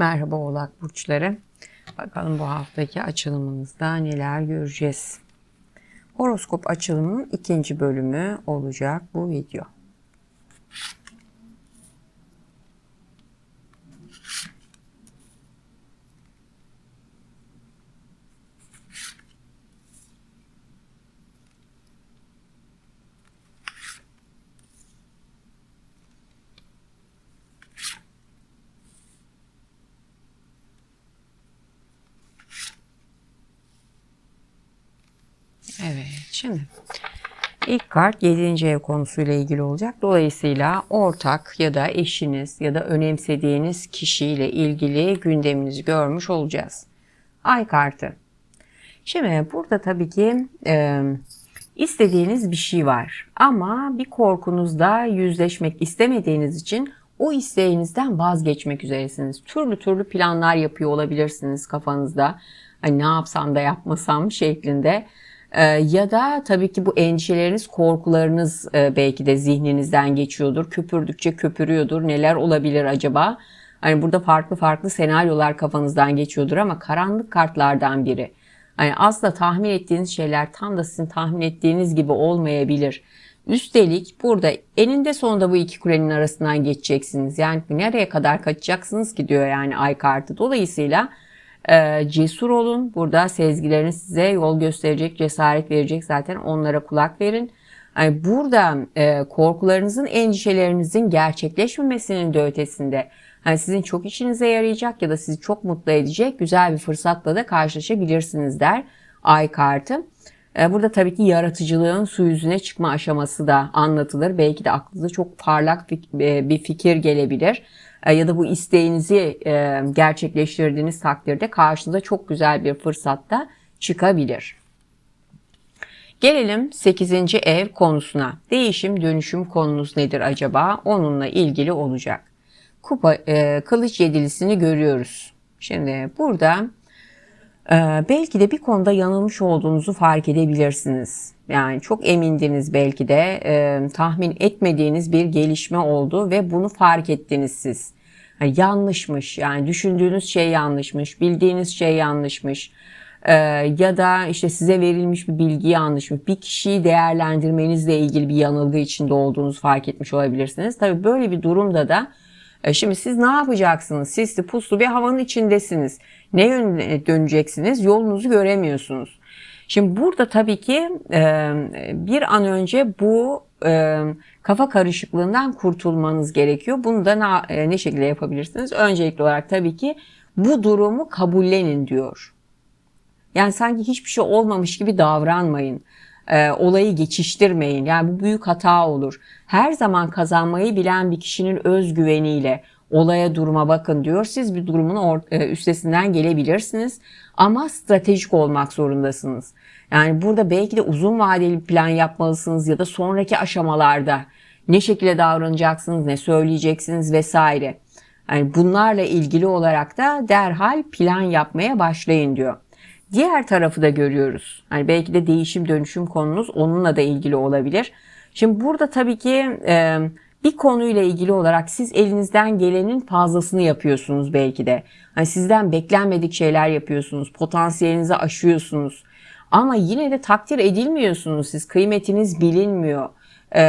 Merhaba Oğlak Burçları. Bakalım bu haftaki açılımımızda neler göreceğiz. Horoskop açılımının ikinci bölümü olacak bu video. Evet şimdi ilk kart 7. ev konusuyla ilgili olacak. Dolayısıyla ortak ya da eşiniz ya da önemsediğiniz kişiyle ilgili gündeminizi görmüş olacağız. Ay kartı. Şimdi burada tabii ki e, istediğiniz bir şey var ama bir korkunuzda yüzleşmek istemediğiniz için o isteğinizden vazgeçmek üzeresiniz. Türlü türlü planlar yapıyor olabilirsiniz kafanızda. Hani ne yapsam da yapmasam şeklinde. Ee, ya da tabii ki bu endişeleriniz, korkularınız e, belki de zihninizden geçiyordur. Köpürdükçe köpürüyordur. Neler olabilir acaba? Hani burada farklı farklı senaryolar kafanızdan geçiyordur ama karanlık kartlardan biri. Hani aslında tahmin ettiğiniz şeyler tam da sizin tahmin ettiğiniz gibi olmayabilir. Üstelik burada eninde sonunda bu iki kulenin arasından geçeceksiniz. Yani nereye kadar kaçacaksınız ki diyor yani ay kartı. Dolayısıyla e, cesur olun. Burada sezgileriniz size yol gösterecek, cesaret verecek zaten onlara kulak verin. Yani burada e, korkularınızın, endişelerinizin gerçekleşmemesinin de ötesinde yani sizin çok işinize yarayacak ya da sizi çok mutlu edecek güzel bir fırsatla da karşılaşabilirsiniz der ay kartı. E, burada tabii ki yaratıcılığın su yüzüne çıkma aşaması da anlatılır. Belki de aklınıza çok parlak e, bir fikir gelebilir. E, ya da bu isteğinizi gerçekleştirdiğiniz takdirde karşınıza çok güzel bir fırsat da çıkabilir. Gelelim 8. ev konusuna. Değişim dönüşüm konunuz nedir acaba? Onunla ilgili olacak. Kupa kılıç yedilisini görüyoruz. Şimdi burada ee, belki de bir konuda yanılmış olduğunuzu fark edebilirsiniz. Yani çok emindiniz belki de e, tahmin etmediğiniz bir gelişme oldu ve bunu fark ettiniz siz. Yanlışmış yani düşündüğünüz şey yanlışmış, bildiğiniz şey yanlışmış ee, ya da işte size verilmiş bir bilgi yanlışmış. Bir kişiyi değerlendirmenizle ilgili bir yanılgı içinde olduğunuzu fark etmiş olabilirsiniz. Tabii böyle bir durumda da e, Şimdi siz ne yapacaksınız? Sisli puslu bir havanın içindesiniz. Ne yöne döneceksiniz? Yolunuzu göremiyorsunuz. Şimdi burada tabii ki e, bir an önce bu e, kafa karışıklığından kurtulmanız gerekiyor. Bunu da ne, ne şekilde yapabilirsiniz? Öncelikli olarak tabii ki bu durumu kabullenin diyor. Yani sanki hiçbir şey olmamış gibi davranmayın e, olayı geçiştirmeyin. Yani bu büyük hata olur. Her zaman kazanmayı bilen bir kişinin özgüveniyle olaya duruma bakın diyor. Siz bir durumun e, üstesinden gelebilirsiniz ama stratejik olmak zorundasınız. Yani burada belki de uzun vadeli plan yapmalısınız ya da sonraki aşamalarda ne şekilde davranacaksınız, ne söyleyeceksiniz vesaire. Yani bunlarla ilgili olarak da derhal plan yapmaya başlayın diyor. Diğer tarafı da görüyoruz. Hani belki de değişim dönüşüm konunuz onunla da ilgili olabilir. Şimdi burada tabii ki e, bir konuyla ilgili olarak siz elinizden gelenin fazlasını yapıyorsunuz belki de. Hani sizden beklenmedik şeyler yapıyorsunuz. Potansiyelinizi aşıyorsunuz. Ama yine de takdir edilmiyorsunuz siz. Kıymetiniz bilinmiyor. Ee,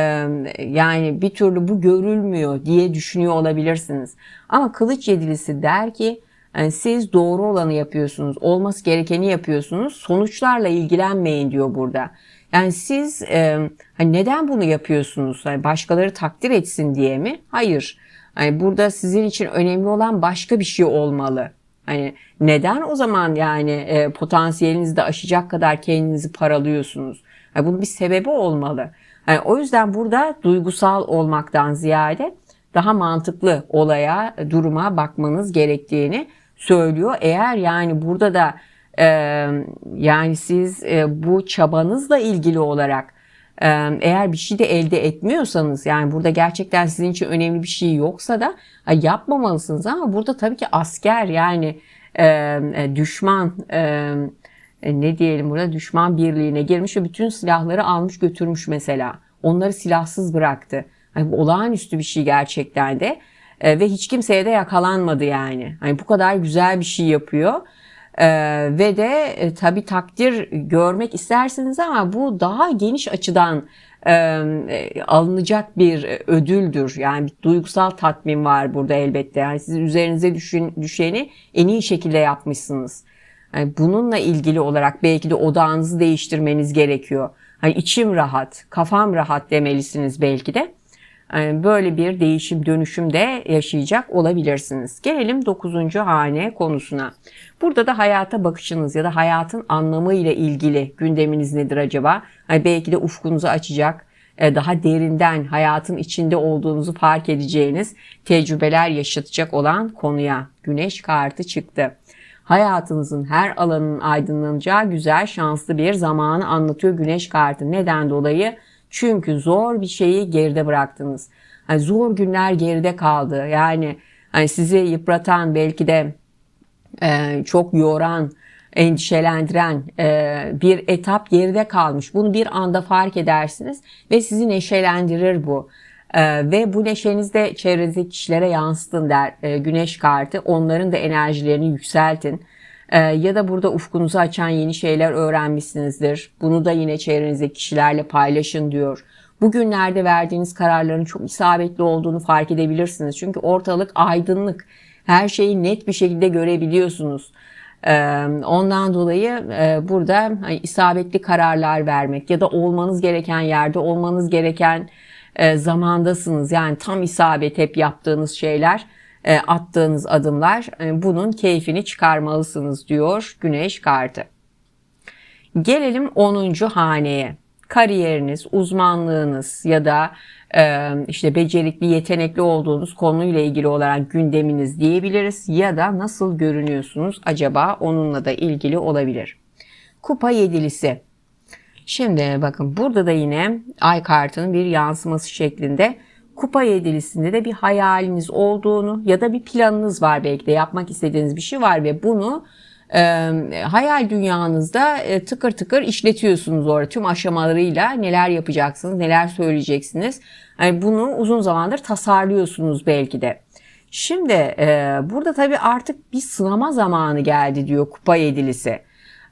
yani bir türlü bu görülmüyor diye düşünüyor olabilirsiniz. Ama kılıç yedilisi der ki yani siz doğru olanı yapıyorsunuz, olması gerekeni yapıyorsunuz. Sonuçlarla ilgilenmeyin diyor burada. Yani siz e, hani neden bunu yapıyorsunuz? Yani başkaları takdir etsin diye mi? Hayır. Yani burada sizin için önemli olan başka bir şey olmalı. Hani neden o zaman yani e, potansiyelinizi de aşacak kadar kendinizi paralıyorsunuz? Yani bunun bir sebebi olmalı. Yani o yüzden burada duygusal olmaktan ziyade daha mantıklı olaya, duruma bakmanız gerektiğini söylüyor. Eğer yani burada da e, yani siz e, bu çabanızla ilgili olarak e, eğer bir şey de elde etmiyorsanız yani burada gerçekten sizin için önemli bir şey yoksa da yapmamalısınız ama burada tabii ki asker yani e, e düşman e, e, ne diyelim burada düşman birliğine girmiş ve bütün silahları almış götürmüş mesela. Onları silahsız bıraktı. Yani olağanüstü bir şey gerçekten de. E, ve hiç kimseye de yakalanmadı yani. Hani bu kadar güzel bir şey yapıyor. Ee, ve de e, tabii takdir görmek istersiniz ama bu daha geniş açıdan e, e, alınacak bir ödüldür. Yani bir duygusal tatmin var burada elbette. Yani siz üzerinize düşün, düşeni en iyi şekilde yapmışsınız. Yani bununla ilgili olarak belki de odağınızı değiştirmeniz gerekiyor. Hani içim rahat, kafam rahat demelisiniz belki de. Yani böyle bir değişim dönüşüm de yaşayacak olabilirsiniz. Gelelim 9. hane konusuna. Burada da hayata bakışınız ya da hayatın anlamı ile ilgili gündeminiz nedir acaba? Hani belki de ufkunuzu açacak, e, daha derinden hayatın içinde olduğunuzu fark edeceğiniz tecrübeler yaşatacak olan konuya güneş kartı çıktı. Hayatınızın her alanının aydınlanacağı güzel şanslı bir zamanı anlatıyor güneş kartı. Neden dolayı? Çünkü zor bir şeyi geride bıraktınız. Yani zor günler geride kaldı. Yani hani sizi yıpratan belki de e, çok yoran, endişelendiren e, bir etap geride kalmış. Bunu bir anda fark edersiniz ve sizi neşelendirir bu. E, ve bu neşeniz de çevrenizdeki kişilere yansıtın der e, güneş kartı. Onların da enerjilerini yükseltin. E, ya da burada ufkunuzu açan yeni şeyler öğrenmişsinizdir. Bunu da yine çevrenizdeki kişilerle paylaşın diyor. Bugünlerde verdiğiniz kararların çok isabetli olduğunu fark edebilirsiniz. Çünkü ortalık aydınlık. Her şeyi net bir şekilde görebiliyorsunuz. Ondan dolayı burada hani isabetli kararlar vermek ya da olmanız gereken yerde olmanız gereken zamandasınız. Yani tam isabet hep yaptığınız şeyler, attığınız adımlar bunun keyfini çıkarmalısınız diyor Güneş kartı. Gelelim 10. haneye. Kariyeriniz, uzmanlığınız ya da işte becerikli, yetenekli olduğunuz konuyla ilgili olarak gündeminiz diyebiliriz ya da nasıl görünüyorsunuz acaba onunla da ilgili olabilir. Kupa yedilisi. Şimdi bakın burada da yine ay kartının bir yansıması şeklinde kupa yedilisinde de bir hayaliniz olduğunu ya da bir planınız var belki de yapmak istediğiniz bir şey var ve bunu e, hayal dünyanızda e, tıkır tıkır işletiyorsunuz orada tüm aşamalarıyla neler yapacaksınız, neler söyleyeceksiniz. Yani bunu uzun zamandır tasarlıyorsunuz belki de. Şimdi e, burada tabii artık bir sınama zamanı geldi diyor kupa yedilisi.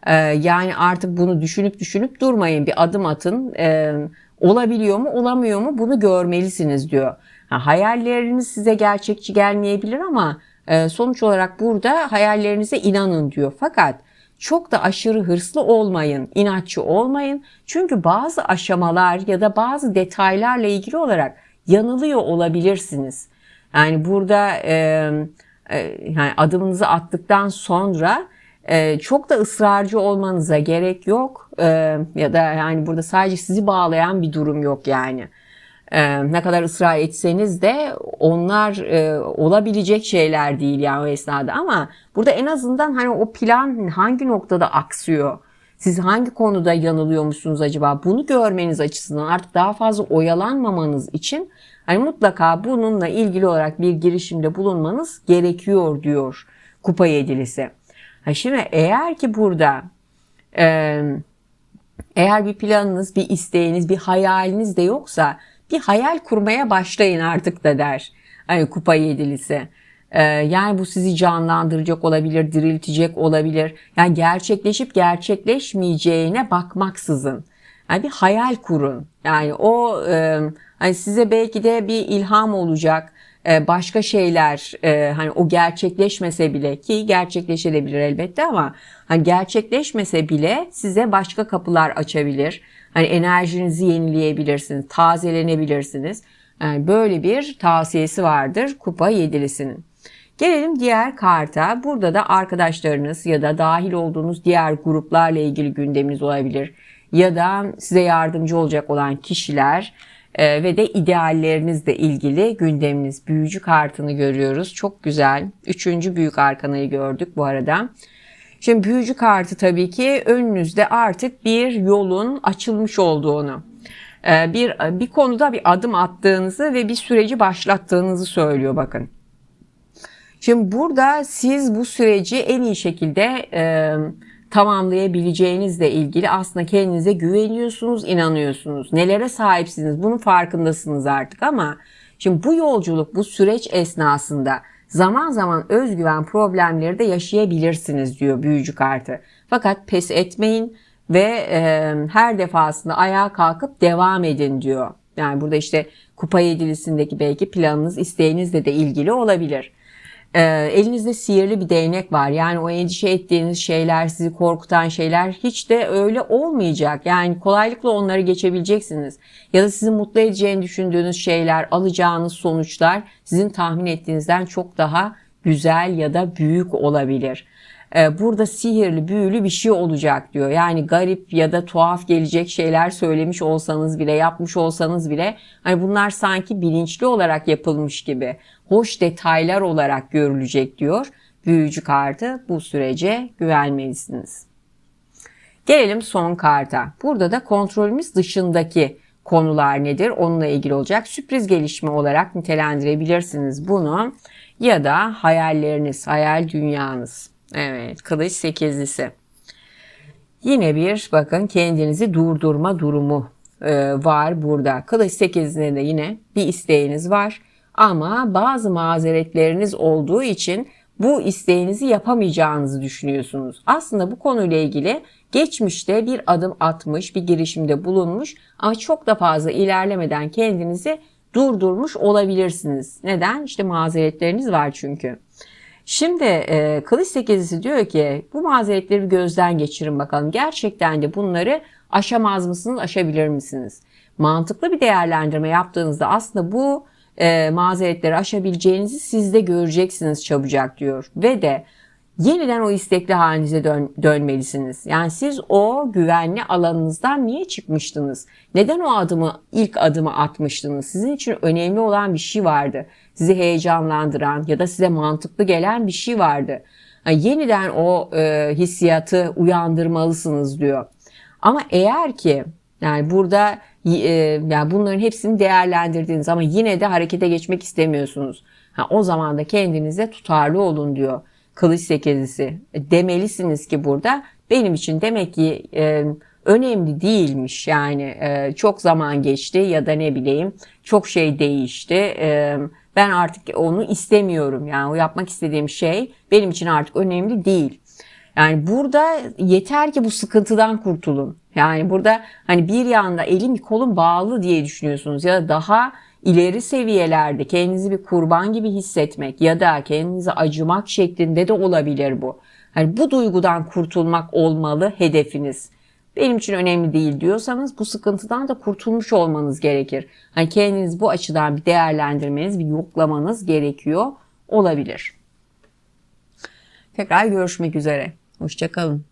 E, yani artık bunu düşünüp düşünüp durmayın bir adım atın. E, olabiliyor mu olamıyor mu bunu görmelisiniz diyor. Ha, hayalleriniz size gerçekçi gelmeyebilir ama ee, sonuç olarak burada hayallerinize inanın diyor. Fakat çok da aşırı hırslı olmayın, inatçı olmayın. Çünkü bazı aşamalar ya da bazı detaylarla ilgili olarak yanılıyor olabilirsiniz. Yani burada e, e, yani adımınızı attıktan sonra e, çok da ısrarcı olmanıza gerek yok. E, ya da yani burada sadece sizi bağlayan bir durum yok yani. Ee, ne kadar ısrar etseniz de onlar e, olabilecek şeyler değil yani o esnada ama burada en azından hani o plan hangi noktada aksıyor? Siz hangi konuda yanılıyormuşsunuz acaba? Bunu görmeniz açısından artık daha fazla oyalanmamanız için hani mutlaka bununla ilgili olarak bir girişimde bulunmanız gerekiyor diyor kupa yedilisi. Ha şimdi eğer ki burada e, eğer bir planınız, bir isteğiniz, bir hayaliniz de yoksa bir hayal kurmaya başlayın artık da der. Hani kupa yedilisi. Ee, yani bu sizi canlandıracak olabilir, diriltecek olabilir. Yani gerçekleşip gerçekleşmeyeceğine bakmaksızın. Yani bir hayal kurun. Yani o e, hani size belki de bir ilham olacak başka şeyler e, hani o gerçekleşmese bile ki gerçekleşebilir elbette ama hani gerçekleşmese bile size başka kapılar açabilir. Hani enerjinizi yenileyebilirsiniz, tazelenebilirsiniz. Yani böyle bir tavsiyesi vardır kupa yedilisinin. Gelelim diğer karta. Burada da arkadaşlarınız ya da dahil olduğunuz diğer gruplarla ilgili gündeminiz olabilir. Ya da size yardımcı olacak olan kişiler e, ve de ideallerinizle ilgili gündeminiz. Büyücü kartını görüyoruz. Çok güzel. Üçüncü büyük arkanayı gördük bu arada. Şimdi büyücü kartı tabii ki önünüzde artık bir yolun açılmış olduğunu, e, bir bir konuda bir adım attığınızı ve bir süreci başlattığınızı söylüyor bakın. Şimdi burada siz bu süreci en iyi şekilde e, tamamlayabileceğinizle ilgili aslında kendinize güveniyorsunuz, inanıyorsunuz. Nelere sahipsiniz bunun farkındasınız artık ama Şimdi bu yolculuk, bu süreç esnasında zaman zaman özgüven problemleri de yaşayabilirsiniz diyor büyücü kartı. Fakat pes etmeyin ve e, her defasında ayağa kalkıp devam edin diyor. Yani burada işte kupa yedilisindeki belki planınız, isteğinizle de ilgili olabilir. E, elinizde sihirli bir değnek var. Yani o endişe ettiğiniz şeyler, sizi korkutan şeyler hiç de öyle olmayacak. Yani kolaylıkla onları geçebileceksiniz. Ya da sizi mutlu edeceğini düşündüğünüz şeyler, alacağınız sonuçlar sizin tahmin ettiğinizden çok daha güzel ya da büyük olabilir. Ee, burada sihirli, büyülü bir şey olacak diyor. Yani garip ya da tuhaf gelecek şeyler söylemiş olsanız bile, yapmış olsanız bile hani bunlar sanki bilinçli olarak yapılmış gibi, hoş detaylar olarak görülecek diyor. Büyücü kartı bu sürece güvenmelisiniz. Gelelim son karta. Burada da kontrolümüz dışındaki konular nedir? Onunla ilgili olacak. Sürpriz gelişme olarak nitelendirebilirsiniz bunu. Ya da hayalleriniz, hayal dünyanız. Evet, kılıç sekizlisi. Yine bir bakın kendinizi durdurma durumu e, var burada. Kılıç sekizinde de yine bir isteğiniz var. Ama bazı mazeretleriniz olduğu için bu isteğinizi yapamayacağınızı düşünüyorsunuz. Aslında bu konuyla ilgili geçmişte bir adım atmış, bir girişimde bulunmuş ama çok da fazla ilerlemeden kendinizi durdurmuş olabilirsiniz. Neden? İşte mazeretleriniz var çünkü. Şimdi e, Kılıç Sekizisi diyor ki bu mazeretleri bir gözden geçirin bakalım. Gerçekten de bunları aşamaz mısınız, aşabilir misiniz? Mantıklı bir değerlendirme yaptığınızda aslında bu e, mazeretleri aşabileceğinizi siz de göreceksiniz çabucak diyor. Ve de yeniden o istekli halinize dön, dönmelisiniz. Yani siz o güvenli alanınızdan niye çıkmıştınız? Neden o adımı ilk adımı atmıştınız? Sizin için önemli olan bir şey vardı. Sizi heyecanlandıran ya da size mantıklı gelen bir şey vardı. Yani yeniden o e, hissiyatı uyandırmalısınız diyor. Ama eğer ki yani burada e, yani bunların hepsini değerlendirdiğiniz ama yine de harekete geçmek istemiyorsunuz. Ha, o zaman da kendinize tutarlı olun diyor kılıç sekizisi. Demelisiniz ki burada benim için demek ki e, önemli değilmiş yani e, çok zaman geçti ya da ne bileyim çok şey değişti. E, ben artık onu istemiyorum yani o yapmak istediğim şey benim için artık önemli değil. Yani burada yeter ki bu sıkıntıdan kurtulun. Yani burada hani bir yanda elim kolum bağlı diye düşünüyorsunuz ya da daha ileri seviyelerde kendinizi bir kurban gibi hissetmek ya da kendinize acımak şeklinde de olabilir bu. Hani bu duygudan kurtulmak olmalı hedefiniz. Benim için önemli değil diyorsanız bu sıkıntıdan da kurtulmuş olmanız gerekir. Hani kendiniz bu açıdan bir değerlendirmeniz, bir yoklamanız gerekiyor olabilir. Tekrar görüşmek üzere. Hoşçakalın.